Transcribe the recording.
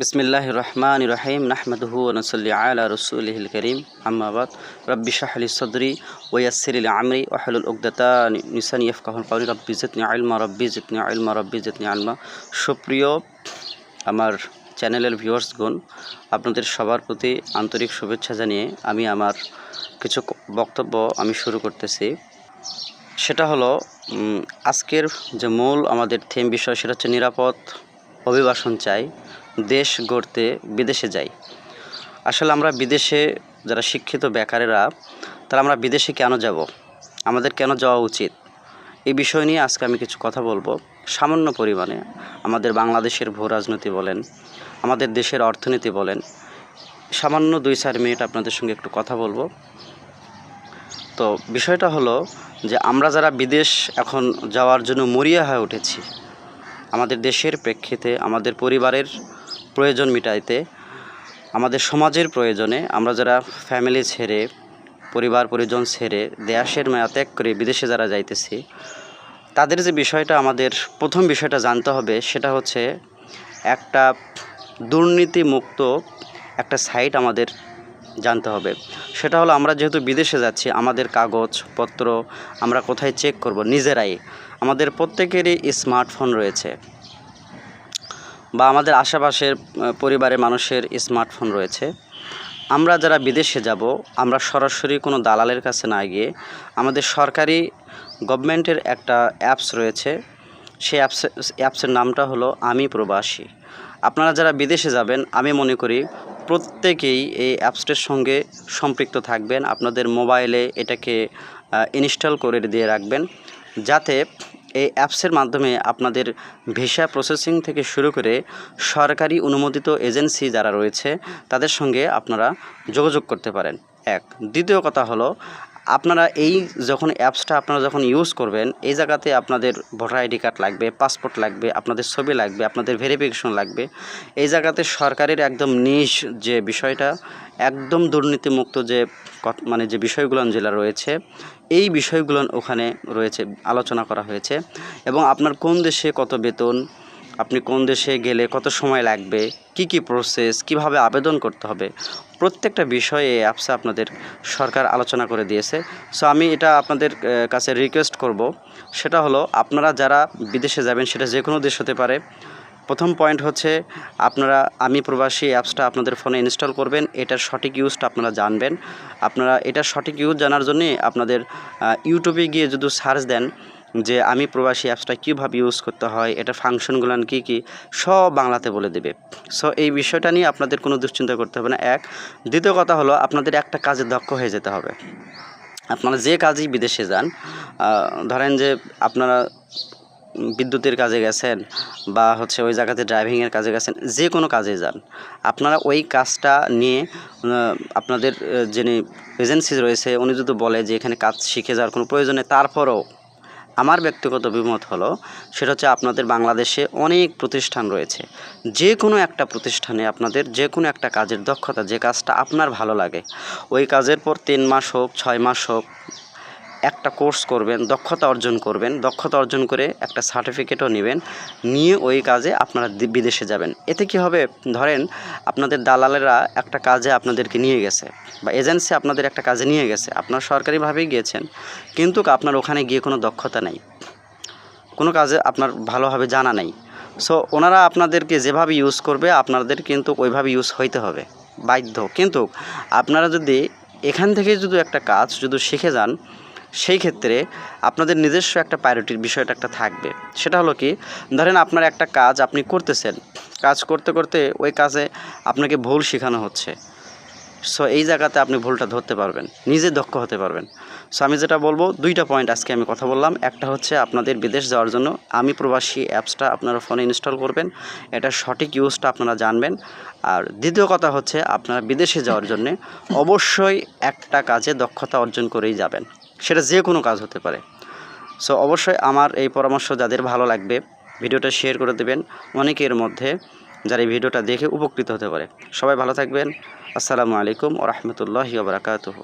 বিসমিল্লাহ রহমান রহিম নাহমদহু নসল্লি আলা রসুলহিল করিম আম্মাবাদ রব্বি শাহলি সদরি ওয়াসির আমরি ওহলুল উকদাতা নিসানি ইফকাহুল কৌলি রব্বি জিতনি আলমা রব্বি জিতনি আলমা রব্বি জিতনি আলমা সুপ্রিয় আমার চ্যানেলের ভিউয়ার্সগণ আপনাদের সবার প্রতি আন্তরিক শুভেচ্ছা জানিয়ে আমি আমার কিছু বক্তব্য আমি শুরু করতেছি। সেটা হলো আজকের যে মূল আমাদের থিম বিষয় সেটা হচ্ছে নিরাপদ অভিবাসন চাই। দেশ গড়তে বিদেশে যাই। আসলে আমরা বিদেশে যারা শিক্ষিত বেকারেরা, তারা আমরা বিদেশে কেন যাব? আমাদের কেন যাওয়া উচিত? এই বিষয় নিয়ে আজকে আমি কিছু কথা বলব। সামান্য পরিমাণে আমাদের বাংলাদেশের ভূ রাজনীতি বলেন, আমাদের দেশের অর্থনীতি বলেন, সামান্য দুই চার মিনিট আপনাদের সঙ্গে একটু কথা বলব। তো বিষয়টা হলো যে আমরা যারা বিদেশ এখন যাওয়ার জন্য মরিয়া হয়ে উঠেছি, আমাদের দেশের প্রেক্ষিতে আমাদের পরিবারের প্রয়োজন মিটাইতে, আমাদের সমাজের প্রয়োজনে আমরা যারা ফ্যামিলি ছেড়ে, পরিবার, পরিজন ছেড়ে দেশের মায়া ত্যাগ করে বিদেশে যারা যাইতেছি, তাদের যে বিষয়টা আমাদের প্রথম বিষয়টা জানতে হবে সেটা হচ্ছে একটা দুর্নীতিমুক্ত একটা সাইট আমাদের জানতে হবে। সেটা হলো আমরা যেহেতু বিদেশে যাচ্ছি, আমাদের কাগজপত্র আমরা কোথায় চেক করব? নিজেরাই। আমাদের প্রত্যেকেরই স্মার্টফোন রয়েছে। বা আমাদের আশেপাশের পরিবারের মানুষের স্মার্টফোন রয়েছে। আমরা যারা বিদেশে যাব, আমরা সরাসরি কোনো দালালের কাছে না গিয়ে আমাদের সরকারি গভর্নমেন্টের একটা অ্যাপস রয়েছে। সেই অ্যাপস, অ্যাপসের নামটা হলো আমি প্রবাসী। আপনারা যারা বিদেশে যাবেন, আমি মনে করি প্রত্যেকেই এই অ্যাপসটির সঙ্গে সম্পৃক্ত থাকবেন। আপনাদের মোবাইলে এটাকে ইনস্টল করে দিয়ে রাখবেন। যাতে এই অ্যাপসের মাধ্যমে আপনাদের ভিসা প্রসেসিং থেকে শুরু করে সরকারি অনুমোদিত এজেন্সি যারা রয়েছে, তাদের সঙ্গে আপনারা যোগাযোগ করতে পারেন। এক। দ্বিতীয় কথা হলো আপনারা এই যখন অ্যাপসটা আপনারা যখন ইউজ করবেন, এই জায়গাতে আপনাদের ভোটার আইডি কার্ড লাগবে পাসপোর্ট লাগবে, আপনাদের ছবি লাগবে, আপনাদের ভেরিফিকেশন লাগবে। এই জায়গাতে সরকারের একদম নিজ যে বিষয়টা, একদম দুর্নীতিমুক্ত যে মানে যে বিষয়গুলো জেলা রয়েছে, এই বিষয়গুলো ওখানে রয়েছে, আলোচনা করা হয়েছে। এবং আপনার কোন দেশে কত বেতন আপনি কোন দেশে গেলে কত সময় লাগবে? কি কি প্রসেস কীভাবে আবেদন করতে হবে? প্রত্যেকটা বিষয়ে এই অ্যাপসে আপনাদের সরকার আলোচনা করে দিয়েছে। সো আমি এটা আপনাদের কাছে রিকোয়েস্ট করব। সেটা হলো, আপনারা যারা বিদেশে যাবেন, সেটা যে কোনো দেশ হতে পারে। প্রথম পয়েন্ট হচ্ছে, আপনারা, আমি প্রবাসী অ্যাপসটা আপনাদের ফোনে ইনস্টল করবেন। এটার সঠিক ইউজটা আপনারা জানবেন। আপনারা এটার সঠিক ইউজ জানার জন্যে আপনাদের ইউটিউবে গিয়ে যদি সার্চ দেন যে আমি প্রবাসী অ্যাপসটা কীভাবে ইউজ করতে হয়, এটা ফাংশনগুলো কী কী, সব বাংলাতে বলে দেবে। সো এই বিষয়টা নিয়ে আপনাদের কোনো দুশ্চিন্তা করতে হবে না। এক, দ্বিতীয় কথা হলো, আপনাদের একটা কাজে দক্ষ হয়ে যেতে হবে। আপনারা যে কাজেই বিদেশে যান ধরেন যে আপনারা বিদ্যুতের কাজে গেছেন বা হচ্ছে ওই জায়গাতে ড্রাইভিংয়ের কাজে গেছেন, যে কোনো কাজে যান। আপনারা ওই কাজটা নিয়ে আপনাদের যিনি এজেন্সি রয়েছে, উনি যদি বলে যে এখানে কাজ শিখে যাওয়ার কোনো প্রয়োজন তারপরও আমার ব্যক্তিগত অভিমত হলো, সেটা হচ্ছে আপনাদের বাংলাদেশে অনেক প্রতিষ্ঠান রয়েছে। যে কোনো একটা প্রতিষ্ঠানে আপনাদের যে কোনো একটা কাজের দক্ষতা, যে কাজটা আপনার ভালো লাগে, ওই কাজের পর তিন মাস হোক, ছয় মাস হোক একটা কোর্স করবেন, দক্ষতা অর্জন করবেন, দক্ষতা অর্জন করে একটা সার্টিফিকেটও নেবেন, নিয়ে ওই কাজে আপনারা বিদেশে যাবেন। এতে কি হবে? ধরেন আপনাদের দালালেরা একটা কাজে আপনাদেরকে নিয়ে গেছে বা এজেন্সি আপনাদের একটা কাজে নিয়ে গেছে, আপনারা সরকারিভাবেই গিয়েছেন, কিন্তু আপনার ওখানে গিয়ে কোনো দক্ষতা নেই। কোনো কাজে আপনার ভালোভাবে জানা নেই। সো ওনারা আপনাদেরকে যেভাবে ইউজ করবে, আপনাদের কিন্তু ওইভাবে ইউজ হইতে হবে। বাধ্য। কিন্তু আপনারা যদি এখান থেকে যদি একটা কাজ যদি শিখে যান সেই ক্ষেত্রে আপনাদের নিজস্ব একটা প্রায়োরিটির বিষয়টা একটা থাকবে। সেটা হলো কি, ধরেন আপনার একটা কাজ আপনি করতেছেন, কাজ করতে করতে ওই কাজে আপনাকে ভুল শেখানো হচ্ছে। সো এই জায়গাতে আপনি ভুলটা ধরতে পারবেন, নিজে দক্ষ হতে পারবেন। সো আমি যেটা বলব, দুইটা পয়েন্ট আজকে আমি কথা বললাম। একটা হচ্ছে আপনাদের বিদেশ যাওয়ার জন্য, আমি প্রবাসী অ্যাপসটা আপনারা ফোনে ইনস্টল করবেন এটার সঠিক ইউজটা আপনারা জানবেন। আর দ্বিতীয় কথা হচ্ছে, আপনারা বিদেশে যাওয়ার জন্য অবশ্যই একটা কাজে দক্ষতা অর্জন করেই যাবেন। সেটা যে কোনো কাজ হতে পারে। সো অবশ্যই আমার এই পরামর্শ যাদের ভালো লাগবে, ভিডিওটা শেয়ার করে দেবেন। অনেকের মধ্যে যারা এই ভিডিওটা দেখে উপকৃত হতে পারে। সবাই ভালো থাকবেন। আসসালামু আলাইকুম ও রহমতুল্লাহ বারাকাতুহু।